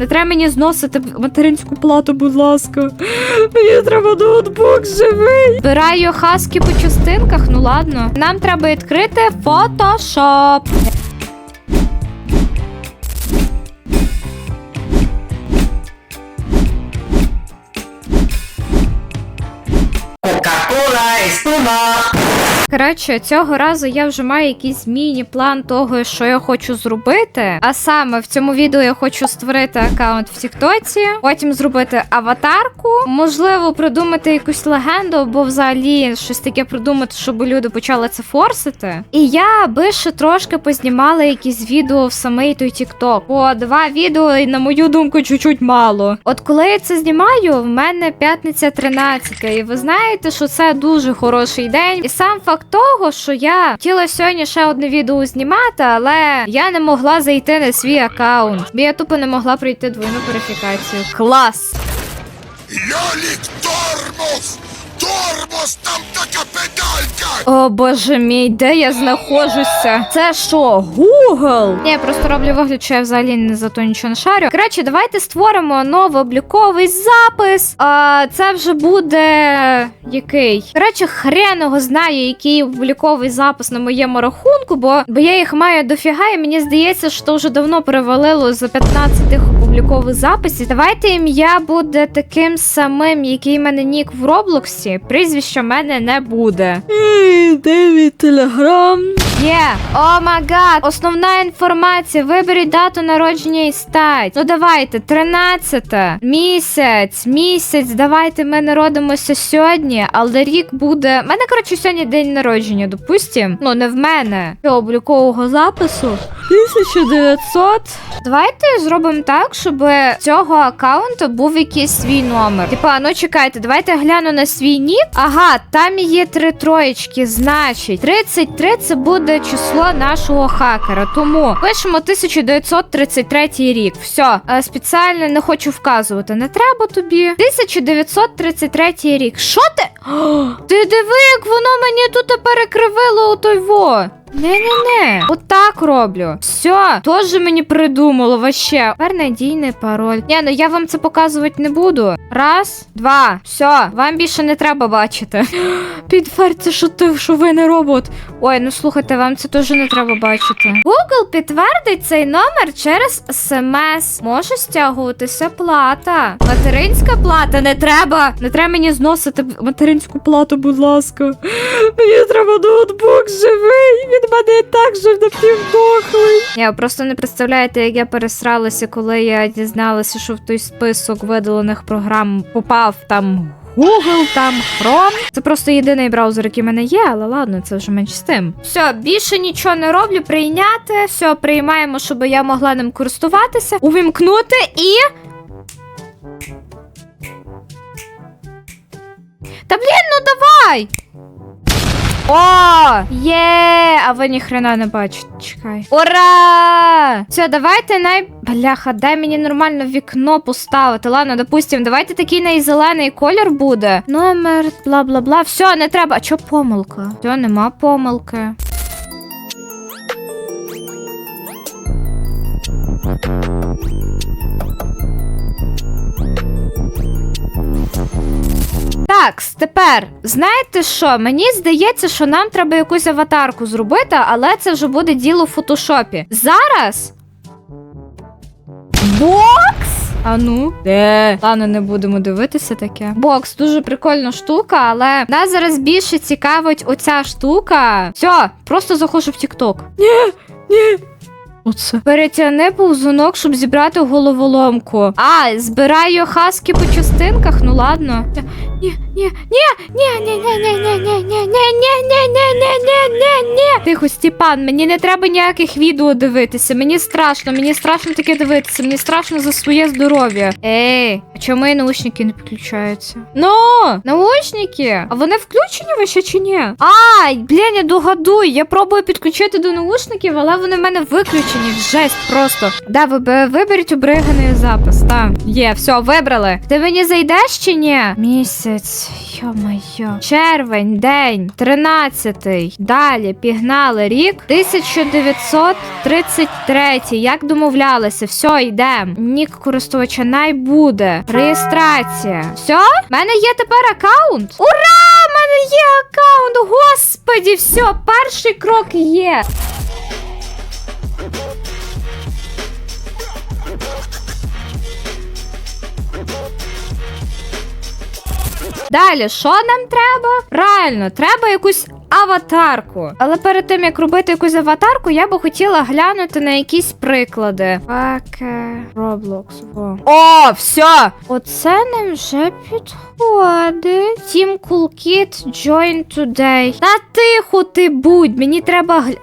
Не треба мені зносити материнську плату, будь ласка. Мені треба ноутбук живий. Збираю хаски по частинках, ну ладно. Нам треба відкрити фотошоп. Коротше, цього разу я вже маю якийсь міні-план того, що я хочу зробити. А саме в цьому відео я хочу створити аккаунт в Тіктоці, потім зробити аватарку, можливо, придумати якусь легенду, або взагалі щось таке придумати, щоб люди почали це форсити. І я би ще трошки познімала якісь відео в самий той Тікток. По два відео, і на мою думку, чуть-чуть мало. От коли я це знімаю, в мене п'ятниця 13, і ви знаєте, що це дуже хороший день. І сам факт того, що я хотіла сьогодні ще одне відео знімати, але я не могла зайти на свій аккаунт. Бо я тупо не могла пройти двойну верифікацію. Клас! Ялік тормоз! Тормоз, там така педалька! О боже мій, де я знаходжуся? Це що? Ні, я просто роблю вигляд, що я взагалі не за то нічого не шарю. Коротше, давайте створимо новий обліковий запис. А це вже буде який? Коротше, хрен його знає, який обліковий запис на моєму рахунку, бо, бо я їх маю дофіга, і мені здається, що вже давно перевалило за 15 тих облікових записів. Давайте ім'я буде таким самим, який в мене нік в Роблоксі. Прізвища в мене не буде. Де мій телеграм? Є, о гад, основна інформація. Виберіть дату народження і стать. Ну давайте, 13 місяць, місяць. Давайте ми народимося сьогодні, але рік буде. У мене, коротше, сьогодні день народження, допустим. Ну, не в мене. Цього облікового запису. 1900. Давайте зробимо так, щоб цього аккаунту був якийсь свій номер. Типа, ну чекайте, давайте гляну на свій нік. Ага, там є три троєчки. Значить, 33 це буде число нашого хакера. Тому пишемо 1933 рік. Все, спеціально не хочу вказувати. Не треба тобі. 1933 рік. Що ти? Ти диви, як воно мені тут перекривило у той во. Не-не-не, отак роблю. Все, теж мені придумало вообще. Тепер надійний пароль. Ні, ну я вам це показувати не буду. Раз, два, все, вам більше не треба бачити. Підтвердьте, що ти, що ви не робот. Ой, ну слухайте, вам це теж не треба бачити. Google підтвердить цей номер через смс. Може стягуватися плата. Материнська плата не треба. Не треба мені зносити материнську плату, будь ласка. Мені треба ноутбук живий. Він мене і так же напівдохлий. Я просто не представляєте, як я пересралася, коли я дізналася, що в той список видалених програм попав там. Google, там Chrome. Це просто єдиний браузер, який в мене є, але ладно, це вже менш з тим. Все, більше нічого не роблю. Прийняти. Все, приймаємо, щоб я могла ним користуватися. Увімкнути і. Та блін, ну давай! О! Є! А ви ніхрена не бачите. Чекай. Ура! Все, давайте най. Бляха, дай мені нормально вікно поставити. Ладно, допустим, давайте такий найзелений колір буде. Номер, бла бла бла. Все, не треба. А чо помилка? Все, нема помилки. Так, тепер знаєте що? Мені здається, що нам треба якусь аватарку зробити, але це вже буде діло в фотошопі. Зараз. Бокс? А ну, де? Ладно, не будемо дивитися таке. Бокс дуже прикольна штука, але нас зараз більше цікавить оця штука. Все, просто заходжу в TikTok. Ні, ні. Оце. Перетягни повзунок, щоб зібрати головоломку. А, збираю хаски по частинках, ну ладно. Ні, ні, ні, ні, ні, ні, ні, ні, ні, ні, ні, ні, ні, ні, ні, ні. Тихо, Степан, мені не треба ніяких відео дивитися. Мені страшно, мені страшно таке дивитися. Мені страшно за своє здоров'я. Ей, а чому мої наушники не підключаються? Ну, наушники. А вони включені ви чи ні? Ай, блін, я догадую. Я пробую підключити до наушників, але вони в мене виключені. Жесть просто. Да, ви виберіть обриганий запис. Так, є, все, вибрали. Ти мені зайдеш чи ні? Місяць. Йо-моє. Червень, день, 13. Далі пігнали рік 1933. Як домовлялися? Все, йдемо. Нік користувача най буде. Реєстрація. Все? В мене є тепер аккаунт. Ура! В мене є аккаунт! Господі, все, перший крок є. Далі, що нам треба? Правильно, треба якусь аватарку. Але перед тим як робити якусь аватарку, я би хотіла глянути на якісь приклади. Паке Roblox. О, О все! Оце нам вже підходить. Team Cool Kid Join Today. Та тихо ти будь, мені треба гля...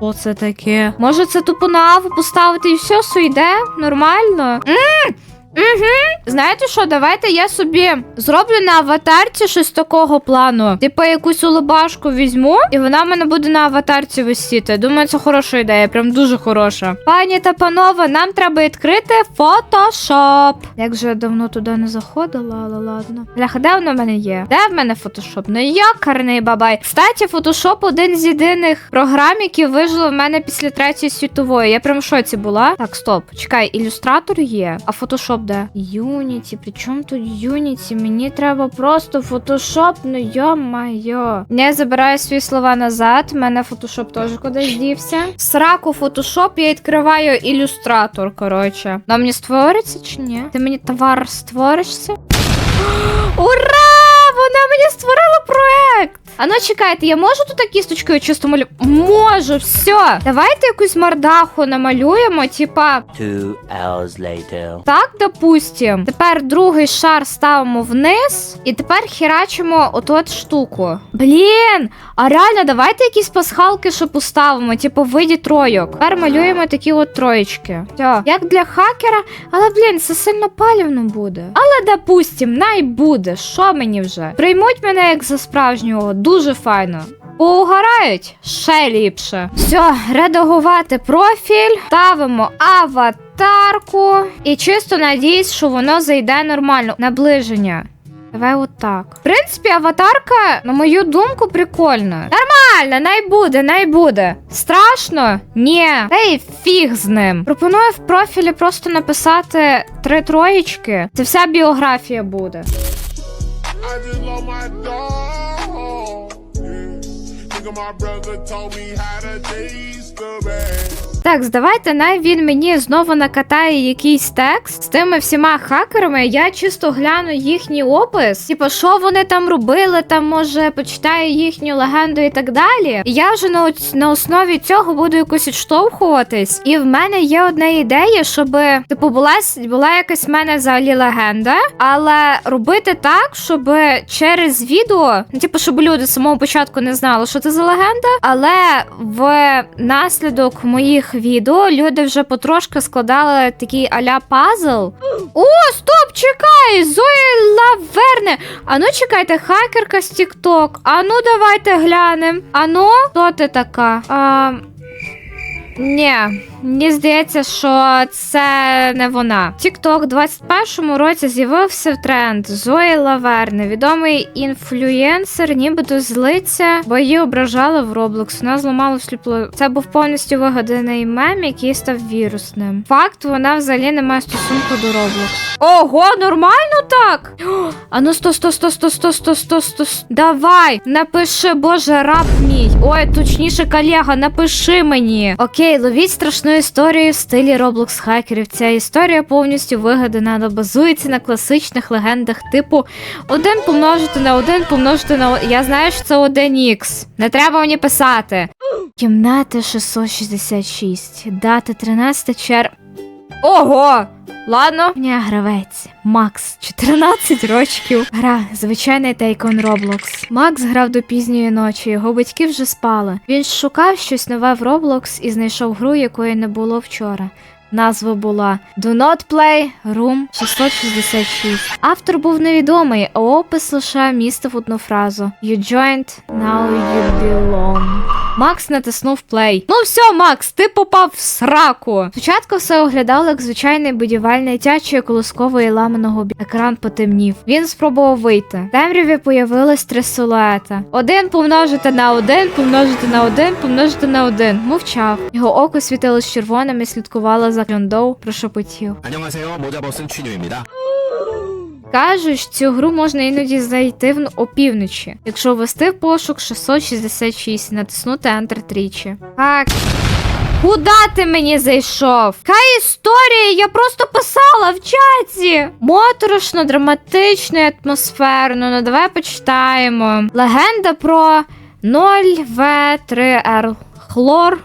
Що це таке? Може це тупо на аву поставити і все, суйде? Нормально? Мм! Угу. Знаєте що, давайте я собі зроблю на аватарці щось такого плану. Типу якусь улибашку візьму, і вона в мене буде на аватарці висіти. Думаю, це хороша ідея, прям дуже хороша. Пані та панове, нам треба відкрити фотошоп. Як же я давно туди не заходила, але ладно. Бляха, де воно в мене є? Де в мене фотошоп? Ну якарний бабай. Кстати, фотошоп один з єдиних програм, які вижили в мене після третьої світової. Я прям в шоці була. Так, стоп, чекай, ілюстратор є, а фотошоп де? Юніті, при чому тут Юніті? Мені треба просто фотошоп, ну йо-майо. Не забираю свої слова назад. Мене фотошоп теж кудись дівся. В Сраку фотошоп я відкриваю ілюстратор, коротше. Нам мені створиться чи ні? Ти мені товар створишся? Ура! Вона мені створила проект! А ну чекайте, я можу тут кісточкою чисто малю? Можу, все. Давайте якусь мордаху намалюємо, типа. Two hours later. Так, допустим. Тепер другий шар ставимо вниз, і тепер херачимо оту от штуку. Блін, а реально, давайте якісь пасхалки ще поставимо, типу виді тройок. Тепер малюємо такі от троєчки. Все. Як для хакера, але блін, це сильно палівно буде. Але допустим, най буде. Що мені вже? Приймуть мене як за справжнього, дуже файно. Поугарають ще ліпше. Все, редагувати профіль, ставимо аватарку. І чисто надіюсь, що воно зайде нормально. Наближення. Давай отак. В принципі, аватарка, на мою думку, прикольна. Нормально, най буде, най буде. Страшно? Ні. Та й фіг з ним. Пропоную в профілі просто написати три троєчки. Це вся біографія буде. Nigga, my brother told me how to taste the bag. Так, давайте най він мені знову накатає якийсь текст з тими всіма хакерами. Я чисто гляну їхній опис. Типу, що вони там робили, там може почитаю їхню легенду і так далі. І я вже на, на основі цього буду якось відштовхуватись. І в мене є одна ідея, щоб типу була була якась в мене взагалі легенда, але робити так, щоб через відео, ну типу, щоб люди з самого початку не знали, що це за легенда, але в наслідок моїх відео люди вже потрошки складали такий аля пазл. О, стоп, чекай! Зоя Лаверне. А ну чекайте, хакерка з Тікток. А ну давайте глянемо. А ну, хто ти така? А, ні, мені здається, що це не вона. В 21-му році з'явився тренд Зої Лаверне, відомий інфлюєнсер, нібито злиться, бо її ображали в Roblox. Вона зламала всліпло. Це був повністю вигаданий мем, який став вірусним. Факт, вона взагалі не має стосунку до Roblox. Ого, нормально так? А ну сто, сто, сто, сто, сто, сто, сто, сто. Давай, напиши, боже, раб мій. Ой, точніше, колега, напиши мені. Окей, ловіть страшну історію в стилі Roblox хакерів. Ця історія повністю вигадана, але базується на класичних легендах типу 1 помножити на 1 помножити на. о- Я знаю, що це 1х. Не треба мені писати. Кімната 666. Дата 13 чер. Ого! Ладно. Мене гравець. Макс, 14 років. Гра, звичайний тейкон Roblox. Макс грав до пізньої ночі, його батьки вже спали. Він шукав щось нове в Roblox і знайшов гру, якої не було вчора. Назва була Do Not Play Room 666. Автор був невідомий, а опис лише містив одну фразу You joined, now you belong. Макс натиснув плей. Ну все, Макс, ти попав в сраку. Спочатку все оглядало як звичайний будівельний тячої колоскової ламаного бі. Екран потемнів. Він спробував вийти. В темряві появилось три силуета. Один помножити на один, помножити на один, помножити на один. Мовчав. Його око світилось червоним і слідкувало за Кльондоу, прошепотів. Кажуть, цю гру можна іноді знайти в опівночі, якщо ввести в пошук 666 і натиснути Enter тричі. Так. Куда ти мені зайшов? Яка історія? Я просто писала в чаті. Моторошно, драматично і атмосферно. Ну давай почитаємо. Легенда про 0В3Р Хлор.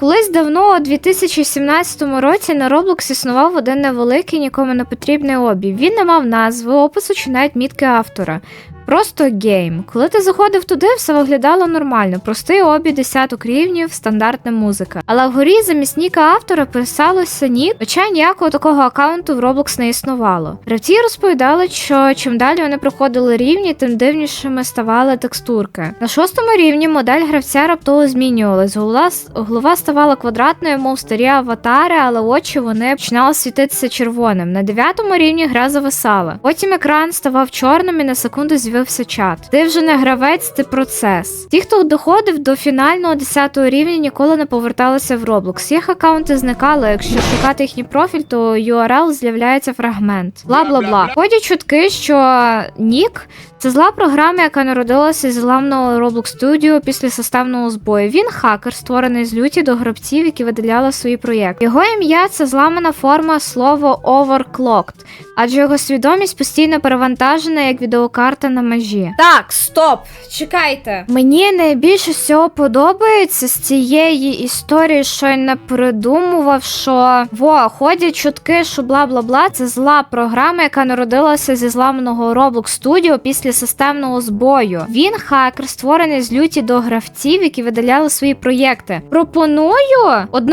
Колись давно, у 2017 році, на Roblox існував один невеликий, нікому не потрібний обій. Він не мав назви, опису чи навіть мітки автора. Просто гейм. Коли ти заходив туди, все виглядало нормально. Простий обій десяток рівнів, стандартна музика. Але вгорі замість ніка автора писалося нік, хоча ніякого такого аккаунту в Roblox не існувало. Гравці розповідали, що чим далі вони проходили рівні, тим дивнішими ставали текстурки. На шостому рівні модель гравця раптово змінювалась. Голова, голова ставала квадратною, мов старі аватари, але очі вони починали світитися червоним. На дев'ятому рівні гра зависала. Потім екран ставав чорним і на секунду з'явився чат. Ти вже не гравець, ти процес. Ті, хто доходив до фінального 10 рівня, ніколи не поверталися в Roblox. Їх аккаунти зникали. Якщо шукати їхній профіль, то URL з'являється фрагмент. Бла бла бла. Ходять чутки, що Нік це зла програма, яка народилася з зламного Roblox Studio після составного збою. Він хакер, створений з люті до гравців, які видаляли свої проєкти. Його ім'я це зламана форма слова overclocked, адже його свідомість постійно перевантажена як відеокарта на межі. Так, стоп, чекайте. Мені найбільше всього подобається з цієї історії, що я не придумував, що во ходять чутки, що бла бла бла. Це зла програма, яка народилася зі зламаного Roblox Studio після системного збою. Він хакер, створений з люті до гравців, які видаляли свої проєкти. Пропоную от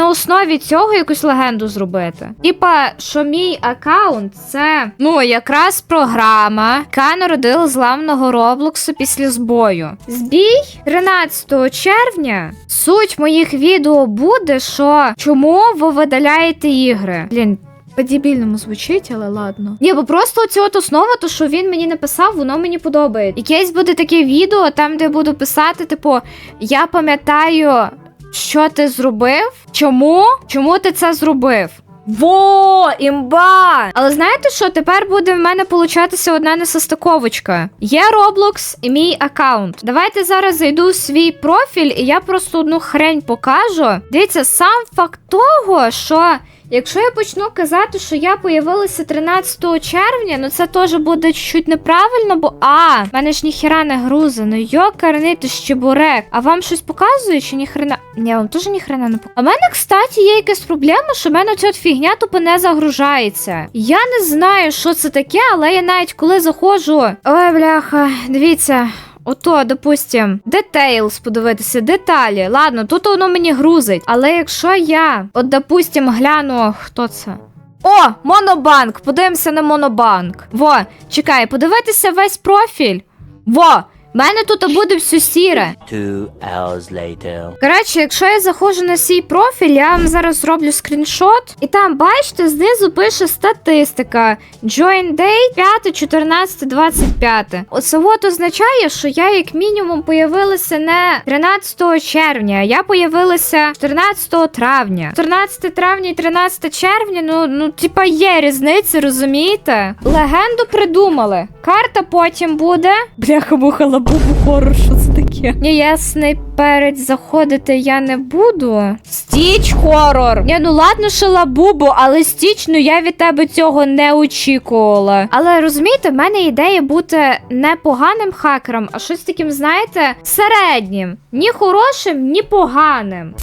цього якусь легенду зробити. Типа, що мій аккаунт це ну якраз програма, яка народила зламного Роблоксу після збою. Збій 13 червня. Суть моїх відео буде, що чому ви видаляєте ігри? Блін. По-дебільному звучить, але ладно. Ні, бо просто оці от основа, то що він мені написав, воно мені подобається. Якесь буде таке відео, там, де буду писати, типу, я пам'ятаю, що ти зробив? Чому? Чому ти це зробив? Во, імба! Але знаєте що? Тепер буде в мене получатися одна несостиковочка. Є Roblox і мій аккаунт. Давайте зараз зайду в свій профіль, і я просто одну хрень покажу. Дивіться, сам факт того, що. Якщо я почну казати, що я появилася 13 червня, ну це теж буде чуть неправильно, бо а, в мене ж ніхіра не грузено. Йокарний ти щебурек. А вам щось показує чи ніхрена? Ні, вам теж ніхрена не показує. А в мене, кстати, є якась проблема, що в мене ця фігня тупо не загружається. Я не знаю, що це таке, але я навіть коли заходжу. Ой, бляха, дивіться. Ото, допустим, Details подивитися, деталі. Ладно, тут воно мені грузить. Але якщо я, от, допустим, гляну, хто це? О, Монобанк! Подивимося на Монобанк. Во, чекай, подивитися весь профіль. Во, в мене тут буде все сіре. Two hours later. Коротше, якщо я заходжу на свій профіль, я вам зараз зроблю скріншот, і там, бачите, знизу пише статистика. Join date 5, 14, 25. Оце от означає, що я як мінімум появилася не 13 червня, а я появилася 14 травня. 14 травня і 13 червня, ну, ну, типа є різниця, розумієте? Легенду придумали. Карта потім буде. Бляха муха лабубу хорор, що це таке? Ні, ясний перець заходити я не буду. Стіч хорор. Ні, ну ладно, що лабубу, але стіч, ну я від тебе цього не очікувала. Але розумієте, в мене ідея бути не поганим хакером, а щось таким, знаєте, середнім. Ні хорошим, ні поганим.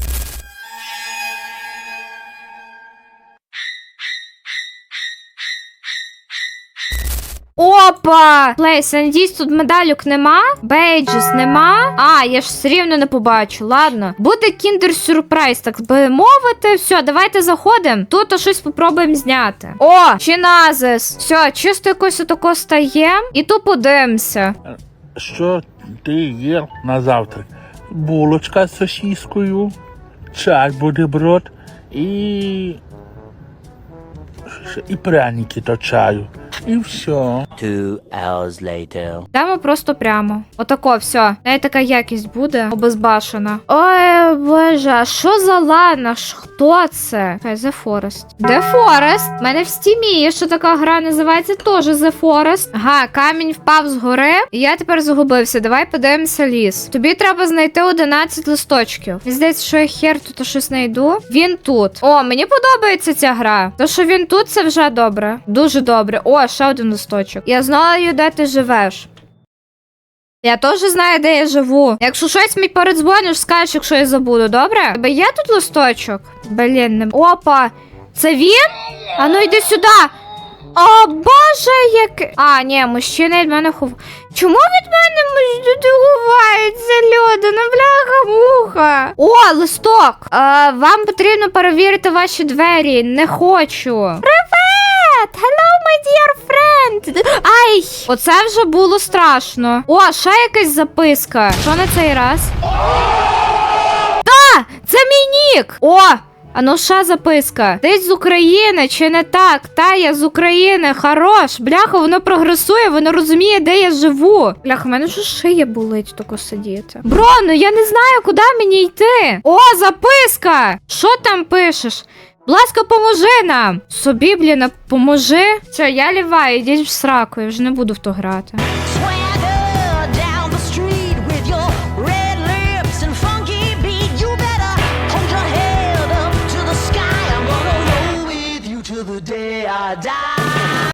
Опа! Плейс, я надіюсь, тут медалюк нема. Бейджес нема. А, я ж все рівно не побачу. Ладно. Буде кіндер сюрприз, так би мовити. Все, давайте заходимо. Тут щось попробуємо зняти. О, чиназис. Все, чисто якось отако стаємо. І тут подивимося. Що ти є на завтрак? булочка з сосіскою, чай бутерброд і. що ще? І пряники до чаю. І все. Two hours later. Йдемо просто прямо. Отако, все. Навіть така якість буде обезбашена. Ой, боже, а що за лана? Ш- Хто це? Хай The Forest. The Forest? У мене в стімі є, що така гра називається теж The Forest. Ага, камінь впав з гори, і я тепер загубився. Давай подивимося ліс. Тобі треба знайти 11 листочків. Мені здається, що я хер тут щось знайду. Він тут. О, мені подобається ця гра. То, що він тут, це вже добре. Дуже добре. О, ще один листочок. Я знаю, де ти живеш. Я теж знаю, де я живу. Якщо щось мені передзвониш, скажеш, якщо я забуду, добре? Тебе є тут листочок? Блін, не... Опа! Це він? А ну йди сюди! О, боже, як. А, ні, мужчина від мене хов. Чому від мене мужчини ховаються люди? Ну бляха муха. О, листок. А, вам потрібно перевірити ваші двері. Не хочу. Привет! Ай! Оце вже було страшно. О, ще якась записка. Що на цей раз? Та! Це мій нік! О! А ну ще записка. Ти з України чи не так? Та я з України, хорош. Бляха, воно прогресує, воно розуміє, де я живу. Бляха, в мене вже шия болить тако сидіти. Бро, ну я не знаю, куди мені йти. О, записка! Що там пишеш? Будь ласка, поможи нам. Собі, блін, поможи. Все, я ліваю, йдіть в сраку, я вже не буду в то грати.